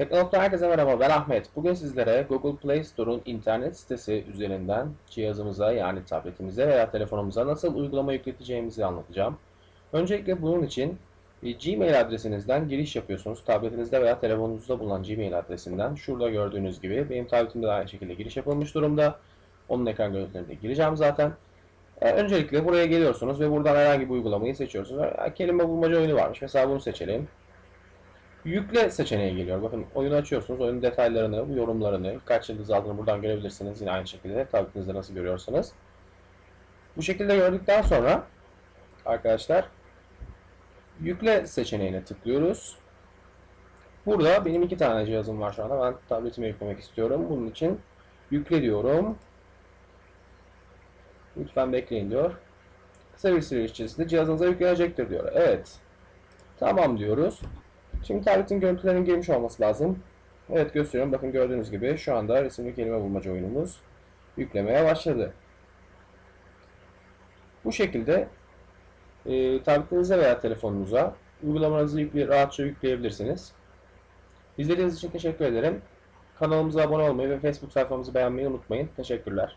Teknolog'da herkese merhaba ben Ahmet. Bugün sizlere Google Play Store'un internet sitesi üzerinden cihazımıza yani tabletimize veya telefonumuza nasıl uygulama yükleteceğimizi anlatacağım. Öncelikle bunun için Gmail adresinizden giriş yapıyorsunuz. Tabletinizde veya telefonunuzda bulunan Gmail adresinden. Şurada gördüğünüz gibi benim tabletimde de aynı şekilde giriş yapılmış durumda. Onun ekran görüntülerine gireceğim zaten. E, öncelikle buraya geliyorsunuz ve buradan herhangi bir uygulamayı seçiyorsunuz. Ya, kelime bulmaca oyunu varmış. Mesela bunu seçelim. Yükle seçeneği geliyor. Bakın oyunu açıyorsunuz. Oyunun detaylarını, yorumlarını, kaç yıldız aldığını buradan görebilirsiniz. Yine aynı şekilde tabletinizde nasıl görüyorsanız. Bu şekilde gördükten sonra arkadaşlar yükle seçeneğine tıklıyoruz. Burada benim iki tane cihazım var şu anda. Ben tabletime yüklemek istiyorum. Bunun için yükle diyorum. Lütfen bekleyin diyor. Kısa bir süre içerisinde cihazınıza yüklenecektir diyor. Evet. Tamam diyoruz. Şimdi tabletin görüntülerinin girmiş olması lazım. Evet gösteriyorum. Bakın gördüğünüz gibi şu anda resimli kelime bulmaca oyunumuz yüklemeye başladı. Bu şekilde e, tabletinize veya telefonunuza uygulamanızı yükle, rahatça yükleyebilirsiniz. İzlediğiniz için teşekkür ederim. Kanalımıza abone olmayı ve Facebook sayfamızı beğenmeyi unutmayın. Teşekkürler.